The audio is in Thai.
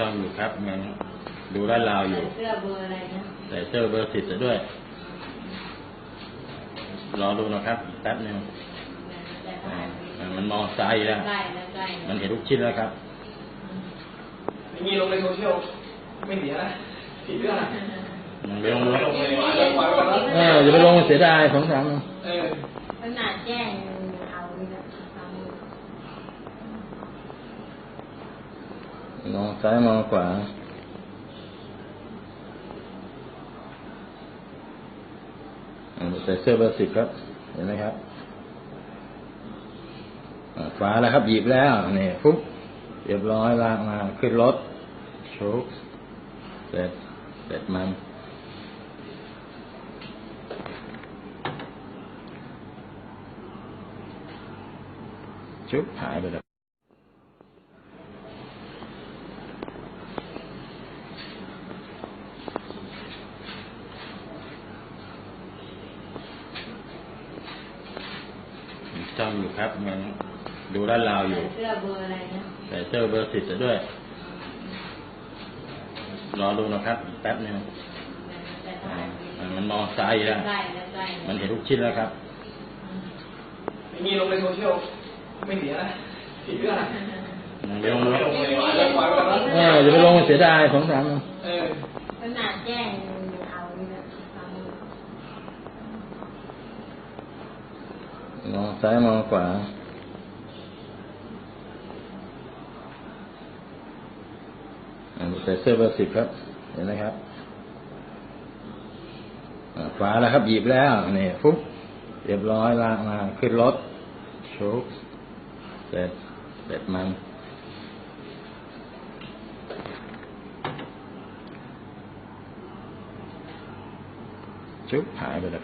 ช่องอยู่ครับงั้นดูด้านราวอยู่เสื้อเบอร์อะไรนะใส่เสื้อเบอร์สิบด้วย รอดูนะครับอีกแป๊บหนึงแต่อ่าถ่ายมันมองซ้ายอยู่แล้วใกล้แล้วใกล้มันเห็นทุกชิ้นแล้วครับอย่างนี้ลงในโซเชียลไม่เสียนะผิดเรื่องนะมันไปลงไม่ลงเลยว่าจะปล่อยไว้ก่อนนะเอออย่าไปลงเสียดายสงสารเออขนาดแจ้งเอาเลยนะทำ มองซ้ายมองขวาใส่เสื้อเบอร์สิบครับ เห็นไหมครับอ่าขวาแล้วครับ หยิบแล้วนี่ปุ๊บเรียบร้อยลากมา ขึ้นรถโชกเสร็จเสร็จมันชุบหายไปแล้ว จ้องอยู่ครับงั้นดูด้านราวอยู่เสื้อเบอร์อะไรนะใส่เสื้อเบอร์สิบด้วย รอดูนะครับอีกแป๊บหนึงแต่อ่าถ่ายมันมองซ้ายอยู่แล้วใกล้แล้วใกล้มันเห็นทุกชิ้นแล้วครับอย่างนี้ลงในโซเชียลไม่เสียนะผิดเรื่องนะมันไปลงไม่ลงเลยว่าจะปล่อยไว้ก่อนนะเอออย่าไปลงเสียดายสงสารเออขนาดแจ้งเอาเลยนะทำ มองซ้ายมองขวาใส่เสื้อเบอร์สิบครับ เห็นไหมครับอ่าขวาแล้วครับหยิบแล้วนี่ปุ๊บเรียบร้อยลากมาขึ้นรถโชกเสร็จเสร็จมันชุบหายไปแล้ว